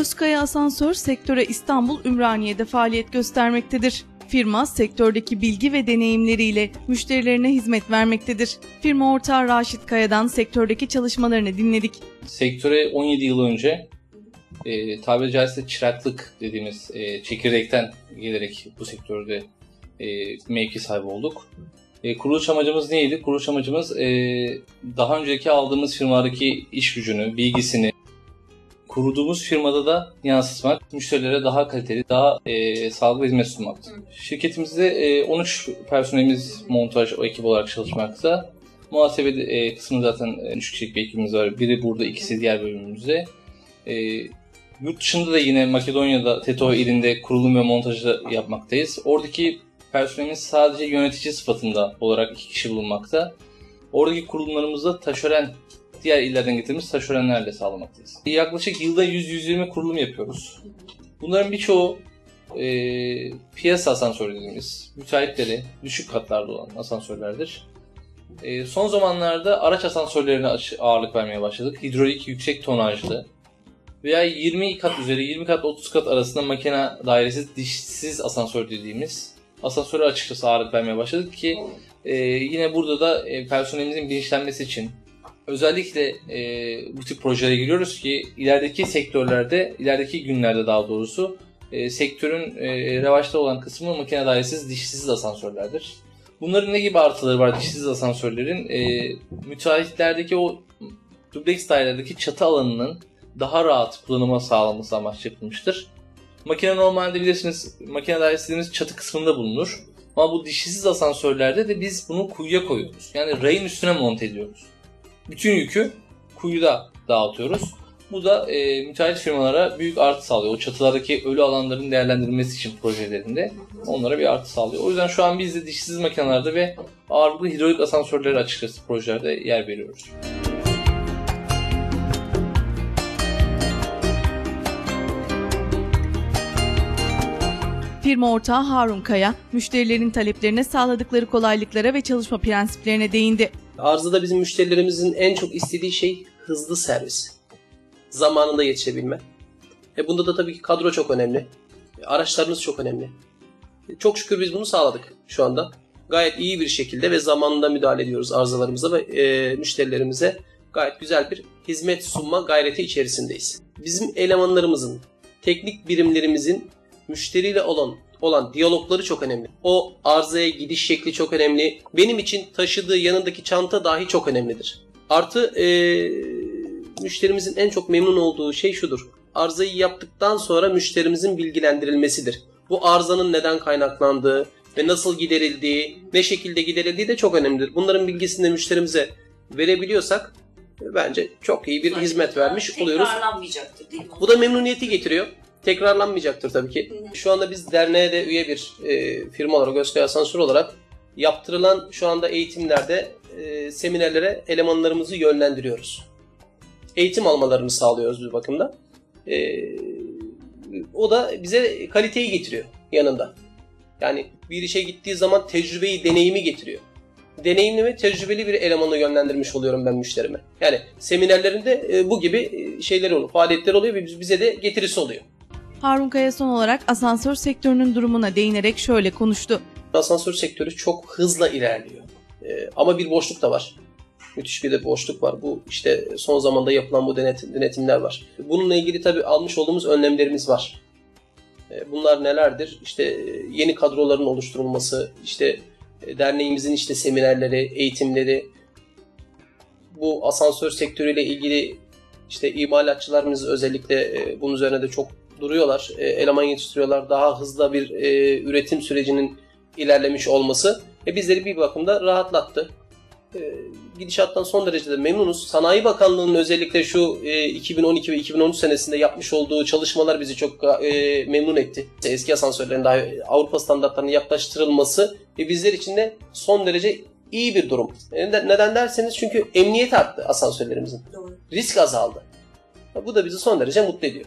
Özkaya Asansör sektöre İstanbul Ümraniye'de faaliyet göstermektedir. Firma sektördeki bilgi ve deneyimleriyle müşterilerine hizmet vermektedir. Firma ortağı Raşit Kaya'dan sektördeki çalışmalarını dinledik. Sektöre 17 yıl önce e, tabiri caizse çıraklık dediğimiz e, çekirdekten gelerek bu sektörde e, mevki sahibi olduk. E, kuruluş amacımız neydi? Kuruluş amacımız e, daha önceki aldığımız firmadaki iş gücünü, bilgisini kurduğumuz firmada da yansıtmak, müşterilere daha kaliteli, daha e, sağlıklı hizmet sunmaktı. Şirketimizde e, 13 personelimiz montaj o ekip olarak çalışmakta. Muhasebe e, kısmı zaten 3 kişilik bir ekibimiz var. Biri burada, ikisi diğer bölümümüzde. E, yurt dışında da yine Makedonya'da, Teto ilinde kurulum ve montajı yapmaktayız. Oradaki personelimiz sadece yönetici sıfatında olarak iki kişi bulunmakta. Oradaki kurulumlarımızda taşören, diğer illerden getirdiğimiz taşörenlerle sağlamaktayız. Yaklaşık yılda 100-120 kurulum yapıyoruz. Bunların birçoğu e, piyasa asansörü dediğimiz müteahhitleri düşük katlarda olan asansörlerdir. E, son zamanlarda araç asansörlerine ağırlık vermeye başladık. Hidrolik yüksek tonajlı veya 20 kat üzeri 20 kat 30 kat arasında makine dairesiz dişsiz asansör dediğimiz asansöre açıkçası ağırlık vermeye başladık ki e, yine burada da e, personelimizin bilinçlenmesi için özellikle e, bu tip projelere giriyoruz ki ilerideki sektörlerde, ilerideki günlerde daha doğrusu e, sektörün e, revaçta olan kısmı makine dairesiz dişsiz asansörlerdir. Bunların ne gibi artıları var dişsiz asansörlerin? E, müteahhitlerdeki o dubleks dairelerdeki çatı alanının daha rahat kullanıma sağlaması amaçlı yapılmıştır. Makine normalde bilirsiniz makine dairesi çatı kısmında bulunur. Ama bu dişsiz asansörlerde de biz bunu kuyuya koyuyoruz. Yani rayın üstüne monte ediyoruz. Bütün yükü kuyuda dağıtıyoruz. Bu da e, müteahhit firmalara büyük artı sağlıyor. O çatılardaki ölü alanların değerlendirilmesi için projelerinde onlara bir artı sağlıyor. O yüzden şu an biz de dişsiz makinelerde ve ağırlıklı hidrolik asansörleri açıkçası projelerde yer veriyoruz. Firma ortağı Harun Kaya, müşterilerin taleplerine sağladıkları kolaylıklara ve çalışma prensiplerine değindi. Arzada bizim müşterilerimizin en çok istediği şey hızlı servis. Zamanında yetişebilme. E bunda da tabii ki kadro çok önemli. E araçlarınız çok önemli. E çok şükür biz bunu sağladık şu anda. Gayet iyi bir şekilde ve zamanında müdahale ediyoruz arızalarımıza ve e, müşterilerimize gayet güzel bir hizmet sunma gayreti içerisindeyiz. Bizim elemanlarımızın, teknik birimlerimizin müşteriyle olan olan diyalogları çok önemli. O arızaya gidiş şekli çok önemli. Benim için taşıdığı yanındaki çanta dahi çok önemlidir. Artı e, müşterimizin en çok memnun olduğu şey şudur. Arızayı yaptıktan sonra müşterimizin bilgilendirilmesidir. Bu arızanın neden kaynaklandığı ve nasıl giderildiği, ne şekilde giderildiği de çok önemlidir. Bunların bilgisini de müşterimize verebiliyorsak bence çok iyi bir hizmet vermiş oluyoruz. değil mi? Bu da memnuniyeti getiriyor tekrarlanmayacaktır tabii ki. Şu anda biz derneğe de üye bir e, firma olarak, Özkaya Asansör olarak yaptırılan şu anda eğitimlerde e, seminerlere elemanlarımızı yönlendiriyoruz. Eğitim almalarını sağlıyoruz bir bakımda. E, o da bize kaliteyi getiriyor yanında. Yani bir işe gittiği zaman tecrübeyi, deneyimi getiriyor. Deneyimli ve tecrübeli bir elemanı yönlendirmiş oluyorum ben müşterime. Yani seminerlerinde e, bu gibi şeyler oluyor, faaliyetler oluyor ve bize de getirisi oluyor. Harun Kaya son olarak asansör sektörünün durumuna değinerek şöyle konuştu. Asansör sektörü çok hızla ilerliyor. Ee, ama bir boşluk da var. Müthiş bir de boşluk var. Bu işte son zamanda yapılan bu denetim, denetimler var. Bununla ilgili tabii almış olduğumuz önlemlerimiz var. Ee, bunlar nelerdir? İşte e, yeni kadroların oluşturulması, işte e, derneğimizin işte seminerleri, eğitimleri, bu asansör sektörüyle ilgili işte imalatçılarımız özellikle e, bunun üzerine de çok duruyorlar. E, eleman yetiştiriyorlar. Daha hızlı bir e, üretim sürecinin ilerlemiş olması e, bizleri bir bakımda rahatlattı. E, gidişattan son derece de memnunuz. Sanayi Bakanlığı'nın özellikle şu e, 2012 ve 2013 senesinde yapmış olduğu çalışmalar bizi çok e, memnun etti. Eski asansörlerin daha Avrupa standartlarına yaklaştırılması ve bizler için de son derece iyi bir durum. E, neden derseniz çünkü emniyet arttı asansörlerimizin. Doğru. Risk azaldı. Bu da bizi son derece mutlu ediyor.